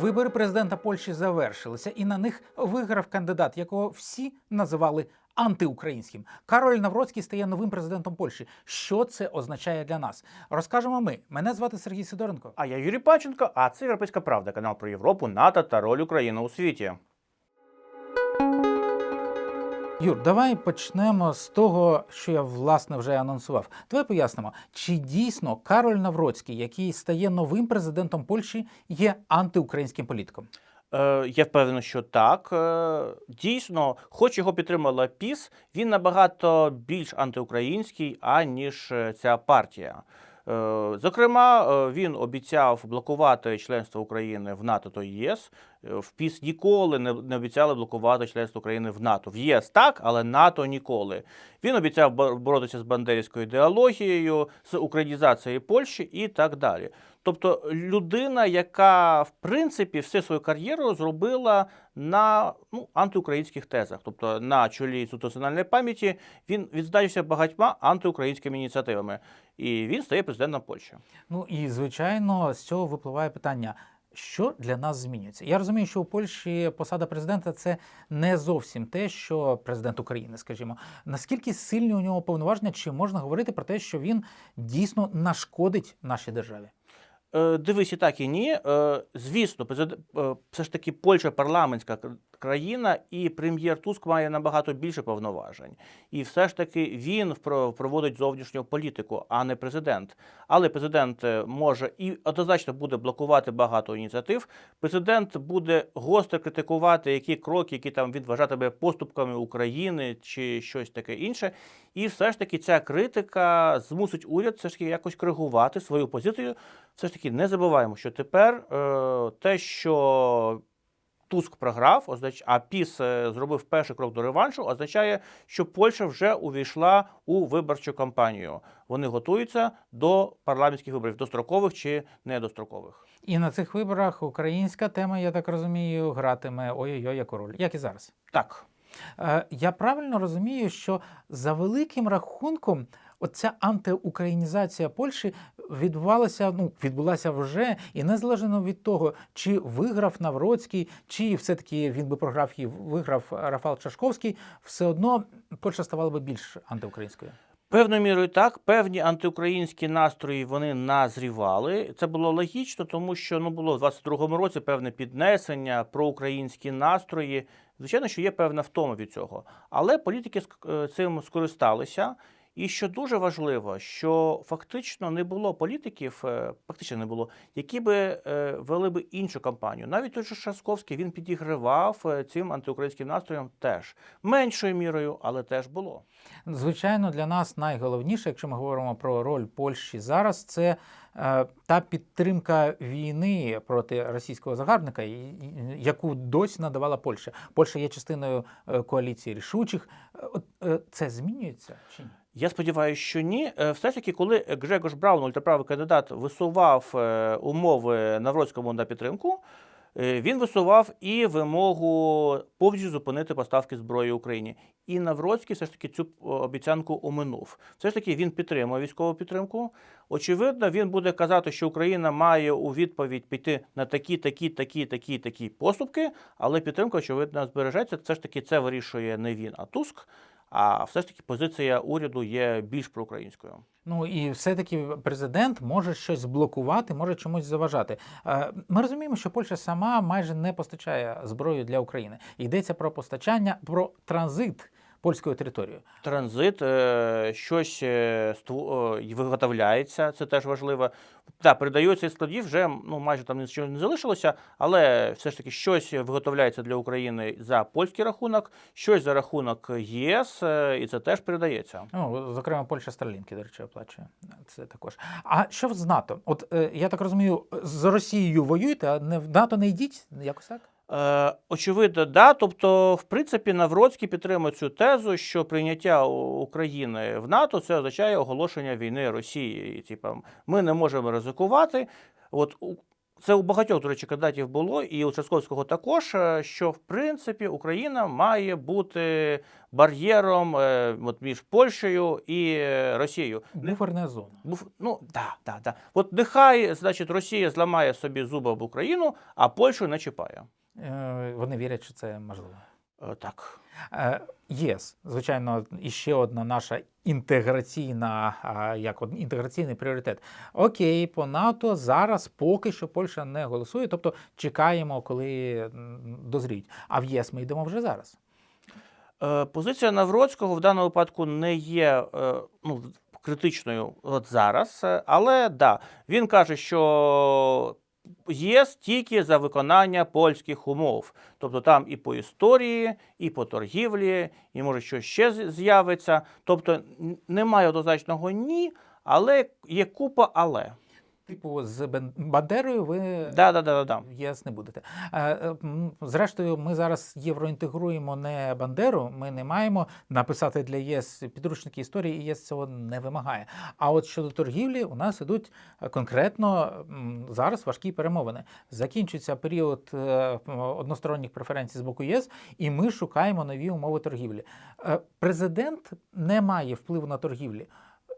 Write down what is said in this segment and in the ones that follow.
Вибори президента Польщі завершилися, і на них виграв кандидат, якого всі називали антиукраїнським. Кароль Навроцький стає новим президентом Польщі. Що це означає для нас? Розкажемо ми. Мене звати Сергій Сидоренко. А я Юрій Паченко, а це Європейська Правда, канал про Європу, НАТО та роль України у світі. Юр, давай почнемо з того, що я власне вже анонсував. Давай пояснимо, чи дійсно Кароль Навроцький, який стає новим президентом Польщі, є антиукраїнським політиком? Е, я впевнений, що так. Е, дійсно, хоч його підтримала ПІС, він набагато більш антиукраїнський, аніж е, ця партія. Е, Зокрема, е, він обіцяв блокувати членство України в НАТО та ЄС. Е, В ПІС ніколи не обіцяли блокувати членство України в НАТО. В ЄС так, але НАТО ніколи. Він обіцяв бо- боротися з бандерівською ідеологією, з українізацією Польщі і так далі. Тобто людина, яка в принципі всю свою кар'єру зробила на ну, антиукраїнських тезах, тобто на чолі національної пам'яті, він відзначився багатьма антиукраїнськими ініціативами, і він стає президентом Польщі. Ну і звичайно, з цього випливає питання. Що для нас змінюється? Я розумію, що у Польщі посада президента це не зовсім те, що президент України, скажімо. Наскільки сильні у нього повноваження, чи можна говорити про те, що він дійсно нашкодить нашій державі? Е, Дивись, і так і ні. Е, Звісно, е, все ж таки Польща парламентська країна, і прем'єр Туск має набагато більше повноважень. І все ж таки він проводить зовнішню політику, а не президент. Але президент е, може і однозначно буде блокувати багато ініціатив. Президент буде гостро критикувати які кроки, які там він вважатиме поступками України чи щось таке інше. І все ж таки ця критика змусить уряд все ж таки якось коригувати свою позицію. Все ж таки не забуваємо, що тепер е, те, що Туск програв, означ... а Піс е, зробив перший крок до реваншу, означає, що Польща вже увійшла у виборчу кампанію. Вони готуються до парламентських виборів, дострокових чи недострокових. І на цих виборах українська тема, я так розумію, гратиме ой-ой-ой, яку роль, як і зараз. Так. Е, Я правильно розумію, що за великим рахунком оця антиукраїнізація Польщі відбувалася, ну відбулася вже, і незалежно від того, чи виграв Навроцький, чи все-таки він би програв і виграв Рафал Чашковський, все одно Польща ставала би більш антиукраїнською. Певною мірою так, певні антиукраїнські настрої вони назрівали. Це було логічно, тому що ну було в 22-му році певне піднесення проукраїнські настрої. Звичайно, що є певна втома від цього. Але політики е, цим скористалися. І що дуже важливо, що фактично не було політиків, е, фактично не було, які би е, вели би іншу кампанію. Навіть той же Шасковський він підігривав е, цим антиукраїнським настроям теж меншою мірою, але теж було. Звичайно, для нас найголовніше, якщо ми говоримо про роль Польщі зараз, це та підтримка війни проти російського загарбника, яку досі надавала Польща. Польща є частиною е, коаліції рішучих. Е, От е, це змінюється чи ні? Я сподіваюся, що ні. Е, Все ж таки, коли Грегош Браун, ультраправий кандидат, висував е, умови Навроцькому на підтримку, е, він висував і вимогу повністю зупинити поставки зброї Україні. І Навроцький все ж таки цю обіцянку оминув. Все ж таки він підтримує військову підтримку. Очевидно, він буде казати, що Україна має у відповідь піти на такі, такі, такі, такі, такі поступки, але підтримка, очевидно, збережеться. Все ж таки це вирішує не він, а Туск. А все ж таки позиція уряду є більш проукраїнською. Ну і все-таки президент може щось блокувати, може чомусь заважати. Е, Ми розуміємо, що Польща сама майже не постачає зброю для України. Йдеться про постачання, про транзит польською територією. Транзит, е, щось е, е, виготовляється, це теж важливо. Так, передаються із складів, вже ну, майже там нічого не залишилося, але все ж таки щось виготовляється для України за польський рахунок, щось за рахунок ЄС, і це теж передається. Ну, зокрема, Польща Старлінки, до речі, оплачує. Це також. А що з НАТО? От я так розумію, з Росією воюєте, а не в НАТО не йдіть? Якось так? Е, очевидно, да. Тобто, в принципі, Навроцький підтримує цю тезу, що прийняття України в НАТО це означає оголошення війни Росії. І, типа, ми не можемо ризикувати. От це у багатьох, до речі, кандидатів було, і у Часковського також, е, що в принципі Україна має бути бар'єром е, от, між Польщею і Росією. Буферна зона. Був, ну, да, да, да. От нехай, значить, Росія зламає собі зуби об Україну, а Польщу не чіпає. Е, Вони вірять, що це можливо. Е, Так. Е, ЄС, звичайно, іще одна наша інтеграційна, як інтеграційний пріоритет. Окей, по НАТО зараз поки що Польща не голосує, тобто чекаємо, коли дозріють. А в ЄС ми йдемо вже зараз. Позиція Навроцького в даному випадку не є ну, критичною от зараз, але да, він каже, що ЄС тільки за виконання польських умов. Тобто там і по історії, і по торгівлі, і може що ще з'явиться. Тобто немає однозначного ні, але є купа але. Типу, з Бандерою ви Да, да, да, да. ЄС не будете. Е, е, Зрештою, ми зараз євроінтегруємо не Бандеру. Ми не маємо написати для єС підручники історії, і ЄС цього не вимагає. А от щодо торгівлі, у нас ідуть конкретно зараз важкі перемовини. Закінчується період е, односторонніх преференцій з боку ЄС, і ми шукаємо нові умови торгівлі. Президент не має впливу на торгівлі.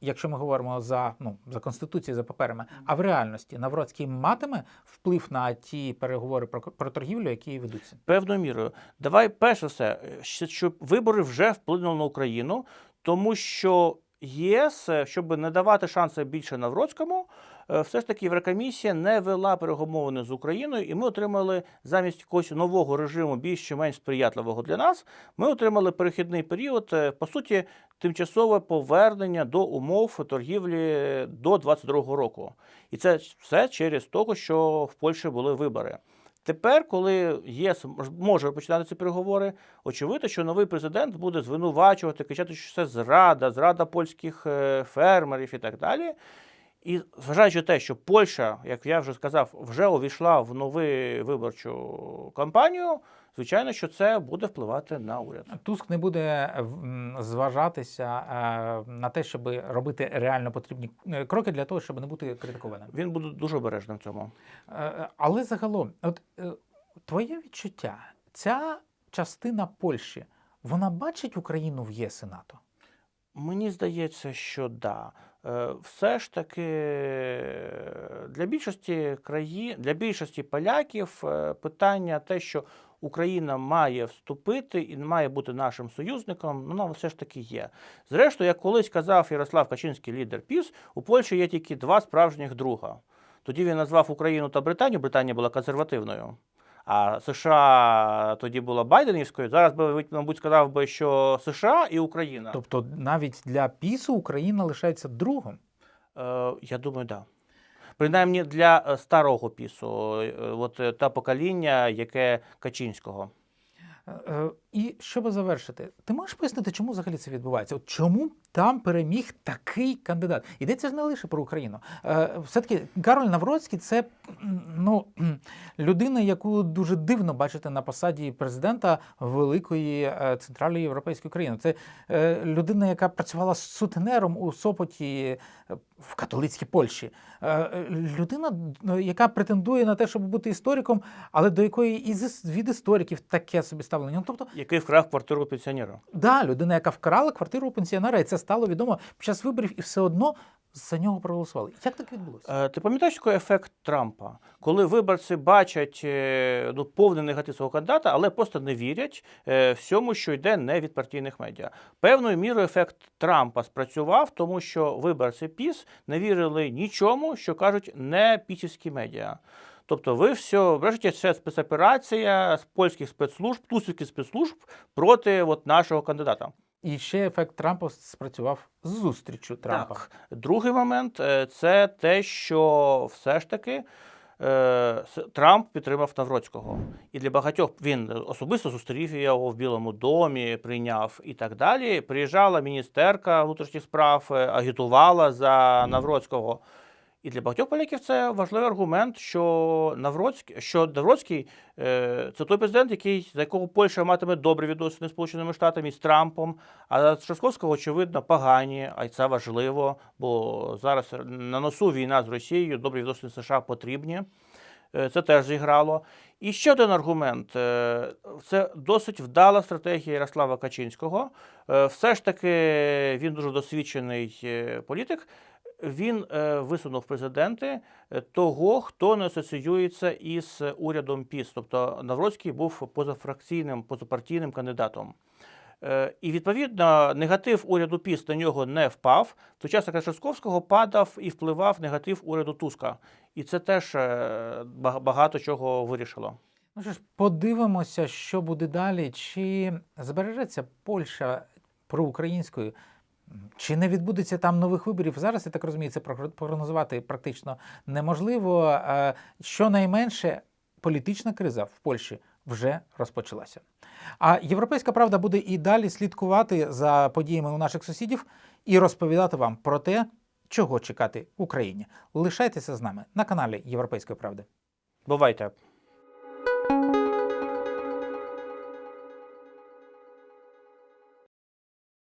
Якщо ми говоримо за ну за конституцією, за паперами, а в реальності Навроцький матиме вплив на ті переговори про, про торгівлю, які ведуться. Певною мірою. Давай перш за все, е, щоб вибори вже вплинули на Україну, тому що ЄС, е, щоб не давати шанси більше Навроцькому, е, все ж таки Єврокомісія не вела переговорини з Україною, і ми отримали замість якогось нового режиму, більш чи менш сприятливого для нас, ми отримали перехідний період, е, по суті, тимчасове повернення до умов торгівлі до 22-го року. І це все через того, що в Польщі були вибори. Тепер, коли ЄС може починати ці переговори, очевидно, що новий президент буде звинувачувати, кричати, що це зрада, зрада польських е, фермерів і так далі. І зважаючи на те, що Польща, як я вже сказав, вже увійшла в нову виборчу кампанію, звичайно, що це буде впливати на уряд. Туск не буде зважатися е, на те, щоб робити реально потрібні е, кроки для того, щоб не бути критикованим. Він буде дуже обережним в цьому. Е, Але загалом, от твоє відчуття, ця частина Польщі, вона бачить Україну в ЄС і НАТО? Мені здається, що да. Все ж таки для більшості країн, для більшості поляків питання те, що Україна має вступити і має бути нашим союзником, ну воно все ж таки є. Зрештою, як колись казав Ярослав Качинський, лідер ПІС, у Польщі є тільки два справжніх друга. Тоді він назвав Україну та Британію. Британія була консервативною. А США тоді була Байденівською. Зараз би, мабуть, сказав би, що США і Україна. Тобто навіть для ПІСу Україна лишається другом. Е, я думаю, так. Да. Принаймні для е, старого пісу, е, от та покоління, яке Качинського. І щоб завершити, ти можеш пояснити, чому взагалі це відбувається? От чому там переміг такий кандидат? Йдеться ж не лише про Україну. Е, Все-таки Кароль Навроцький це ну, людина, яку дуже дивно бачити на посаді президента великої е, центральної європейської країни. Це е, людина, яка працювала сутенером у Сопоті е, в католицькій Польщі. Е, Людина, е, яка претендує на те, щоб бути істориком, але до якої і від істориків таке собі ставлення. Ну, тобто, Який вкрав квартиру пенсіонера. да, людина, яка вкрала квартиру у пенсіонера, і це стало відомо під час виборів, і все одно за нього проголосували. Як так відбулося? Е, Ти пам'ятаєш такий ефект Трампа, коли виборці бачать е, ну, повний негатив свого кандидата, але просто не вірять е, всьому, що йде не від партійних медіа. Певною мірою ефект Трампа спрацював, тому що виборці ПІС не вірили нічому, що кажуть не пісівські медіа. Тобто, ви все бачите, це спецоперація з польських спецслужб, тусівських спецслужб проти от, нашого кандидата. І ще ефект Трампа спрацював з зустрічю Трампа. Так. Другий момент е, це те, що все ж таки е, Трамп підтримав Навроцького. І для багатьох він особисто зустрів його в Білому домі, прийняв і так далі. Приїжджала міністерка внутрішніх справ, е, агітувала за Навроцького. І для багатьох поляків це важливий аргумент, що Навроцький, що Навроцький е, це той президент, який, за якого Польща матиме добрі відносини з Сполученими Штатами і з Трампом. А Шасковського, очевидно, погані, а й це важливо, бо зараз на носу війна з Росією, добрі відносини США потрібні. Е, Це теж зіграло. І ще один аргумент: е, це досить вдала стратегія Ярослава Качинського. Все ж таки він дуже досвідчений політик. Він е, висунув президенти е, того, хто не асоціюється із урядом ПІС. Тобто Навроцький був позафракційним, позапартійним кандидатом. Е, І відповідно негатив уряду ПІС на нього не впав. В той час як падав і впливав негатив уряду Туска. І це теж багато чого вирішило. Ну що ж, подивимося, що буде далі. Чи збережеться Польща проукраїнською, чи не відбудеться там нових виборів? Зараз я так розумію, це прогнозувати практично неможливо. Е, Щонайменше політична криза в Польщі вже розпочалася. А європейська правда буде і далі слідкувати за подіями у наших сусідів і розповідати вам про те, чого чекати Україні. Лишайтеся з нами на каналі Європейської правди. Бувайте!